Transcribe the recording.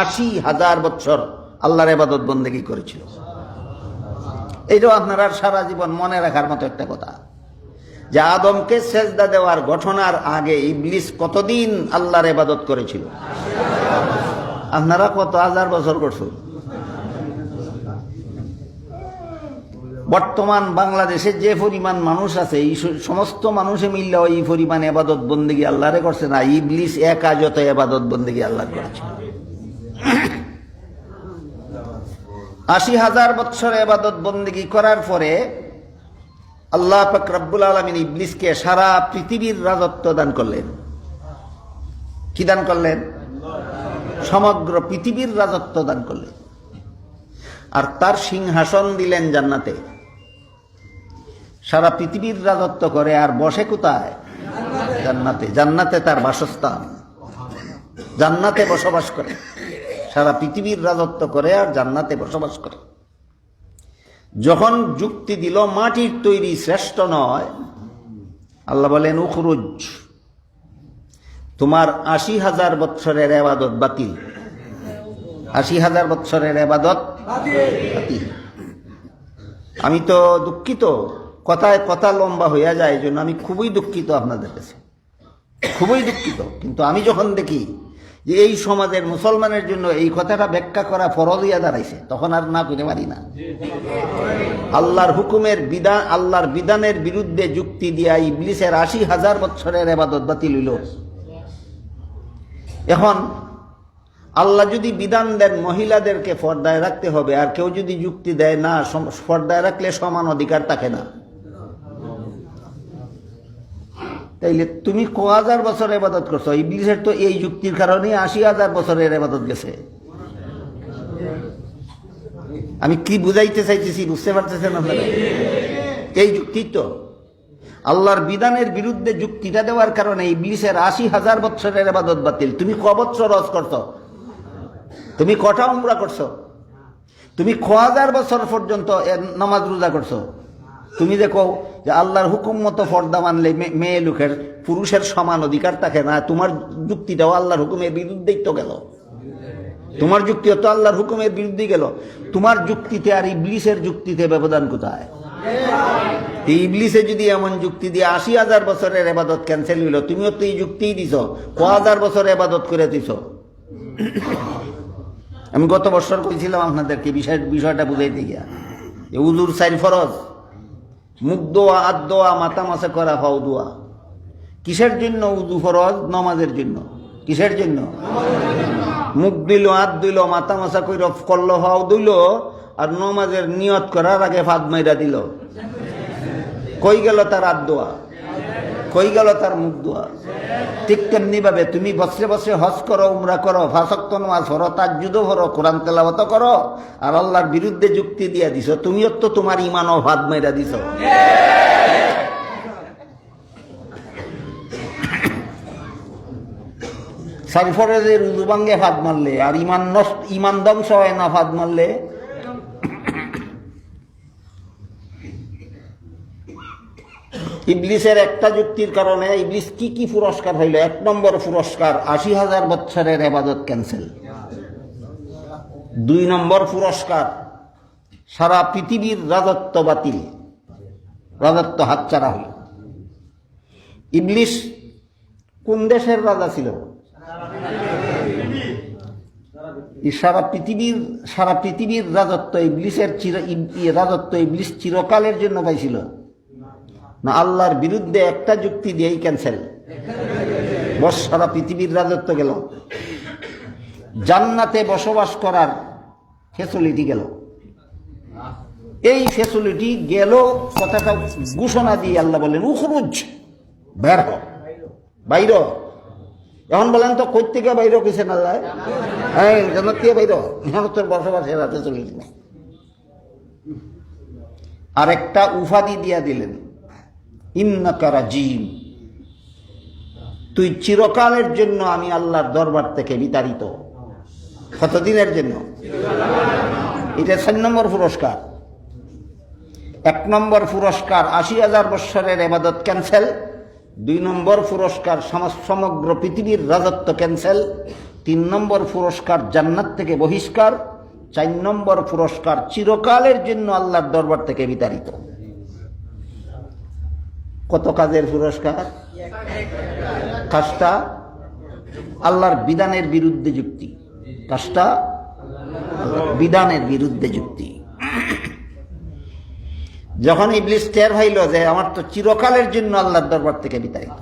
আশি হাজার বছর আল্লাহর এবাদত বন্দেগি করেছিল। এইটাও আপনারা সারা জীবন মনে রাখার মতো একটা কথা। যে আদমকে সেজদা দেওয়ার ঘটনার আগে ইবলিস কতদিন আল্লাহর এবাদত করেছিল? আপনারা কত হাজার বছর করছেন? বর্তমান বাংলাদেশে যে পরিমাণ মানুষ আছে, এই সমস্ত মানুষে মিললে এই পরিমাণ এবাদত বন্দেগী আল্লাহরে করছে না। ইবলিস একা যত এবাদত বন্দেগী আল্লাহ করেছে আশি হাজার বৎসর এবাদত বন্দেগী করার পরে আল্লাহ পাক রব্বুল আলমিন ইবলিসকে সারা পৃথিবীর রাজত্ব দান করলেন। কি দান করলেন? সমগ্র পৃথিবীর রাজত্ব দান করলেন। আর তার সিংহাসন দিলেন জান্নাতে। সারা পৃথিবীর রাজত্ব করে আর বসে কোথায়? জান্নাতে। জান্নাতে তার বাসস্থান। জান্নাতে বসবাস করে। সারা পৃথিবীর রাজত্ব করে আর জান্নাতে বসবাস করে। যখন যুক্তি দিল, মাটির তৈরি শ্রেষ্ঠ নয়, আল্লাহ বলেন, উখরুজ, তোমার আশি হাজার বৎসরের এবাদত বাতিল। আশি হাজার বৎসরের এবাদত বাতিল। আমি তো দুঃখিত, কথায় কথা লম্বা হইয়া যায় জন্য আমি খুবই দুঃখিত আপনাদের কাছে। খুবই দুঃখিত। কিন্তু আমি যখন দেখি যে এই সমাজের মুসলমানের জন্য এই কথাটা ব্যাখ্যা করা ফরজ হইয়া দাঁড়াইছে, তখন আর না করতে পারি না। আল্লাহর হুকুমের বিধান, আল্লাহর বিধানের বিরুদ্ধে যুক্তি দিয়া ইবলিসের আশি হাজার বছরের এবাদত বাতিল হইল। এখন, আল্লাহ যদি বিধান দেন, মহিলাদেরকে ফর্দায় রাখতে হবে, আর কেউ যদি যুক্তি দেয়, না ফর্দায় রাখলে সমান অধিকার থাকে না। তাইলে তুমি ক হাজার বছর এবাদত করছ? ইবলিসের তো এই যুক্তির কারণে আশি হাজার বছরের এবাদত গেছে। আমি কি বুঝাইতে চাইতেছি বুঝতে পারতেছেন আপনারা? এই যুক্তি তো। আল্লাহর বিধানের বিরুদ্ধে যুক্তিটা দেওয়ার কারণে ইবলিসের আশি হাজার বছরের এবাদত বাতিল। তুমি ক বছর রস করছ? তুমি কটা উমরা করছ? তুমি ক হাজার বছর পর্যন্ত নামাজ রোজা করছ? তুমি দেখো যে আল্লাহর হুকুম মতো ফর্দা মানলে মেয়ে লোকের পুরুষের সমান অধিকার থাকে না, তোমার যুক্তিটাও আল্লাহর হুকুমের বিরুদ্ধেই তো গেল। তোমার যুক্তিও তো আল্লাহর হুকুমের বিরুদ্ধে গেল। তোমার যুক্তিতে আর ইবলিসের যুক্তিতে ব্যবধান কোথায়? ইবলিসে যদি এমন যুক্তি দিয়ে আশি হাজার বছরের এবাদত ক্যান্সেল হইল, তুমিও তো এই যুক্তিই দিছ। ক হাজার বছর এবাদত করে দিছ? আমি গত বছর কইছিলাম আপনাদেরকে, বিষয়, বিষয়টা বুঝাইতে গিয়া। উজুর সাইল ফরজ। মুখ দোয়া আদ দোয়া, মাথা মাসে করা ফাউ দোয়া। কিসের জন্য উজু ফরজ? নমাজের জন্য। কিসের জন্য? মুখ দিল, হাত দিল, মাথা মাসা কইর, করল ফাউ দিল, আর নমাজের নিয়ত করার আগে ফাঁদ মাইরা দিল। কই গেল তার আদোয়া দোয়া? কই গেল তার মুখ দোয়া ঠিক তেমনি ভাবে তুমি বসে বসে হজ করো, উমরা করো, ফাঁসক্ত নামাজ তার যুদ্ধ করো কোরআন তেলাবত করো, আর আল্লাহর বিরুদ্ধে যুক্তি দিয়া দিছ। তুমিও তো তোমার ইমানও ভাত মেরা দিছ। সারফরেজের উজুবাঙ্গে ফাঁদ মারলে, আর ইমান নষ্ট ইমান ধ্বংস হয় না ফাঁদ মারলে ইবলিসের একটা যুক্তির কারণে ইবলিস কি কি পুরস্কার হইল এক নম্বর পুরস্কার আশি হাজার বছরের এবাদত ক্যান্সেল। দুই নম্বর পুরস্কার, সারা পৃথিবীর রাজত্ব বাতিল। রাজত্ব হাতছাড়া হইল ইবলিস কোন দেশের রাজা ছিল? সারা পৃথিবীর সারা পৃথিবীর রাজত্ব ইবলিসের চির রাজত্ব ইবলিস চিরকালের জন্য পাইছিল। না আল্লাহর বিরুদ্ধে একটা যুক্তি দিয়েই ক্যান্সেল বস সারা পৃথিবীর রাজত্ব গেল। জান্নাতে বসবাস করার ফেসিলিটি গেল। এই ফেসিলিটি গেল কথাটা ঘোষণা দিয়ে আল্লাহ বলেন উখরুজ, বের বাইর এখন বলেন তো, কই থেকে বাইর কইছেন আল্লাহ? হ্যাঁ জান্নাত থেকে বাইর। এখন তোর বসবাসের ফেসিলিটি নেই আরেকটা উপাধি দিয়া দিলেন। ইন্নাকা রাজিম। তুই চিরকালের জন্য আমি আল্লাহর দরবার থেকে বিতাড়িত। কতদিনের জন্য? এটা চার নম্বর পুরস্কার। এক নম্বর পুরস্কার আশি হাজার বৎসরের এবাদত ক্যান্সেল দুই নম্বর পুরস্কার সম- সমগ্র পৃথিবীর রাজত্ব ক্যান্সেল তিন নম্বর পুরস্কার জান্নাত থেকে বহিষ্কার। চার নম্বর পুরস্কার চিরকালের জন্য আল্লাহর দরবার থেকে বিতাড়িত। কত কাজের পুরস্কার? কাজটা আল্লাহর বিধানের বিরুদ্ধে যুক্তি। কাজটা বিধানের বিরুদ্ধে যুক্তি। যখন ইবলিস টের হইল যে আমার তো চিরকালের জন্য আল্লাহর দরবার থেকে বিতাড়িত।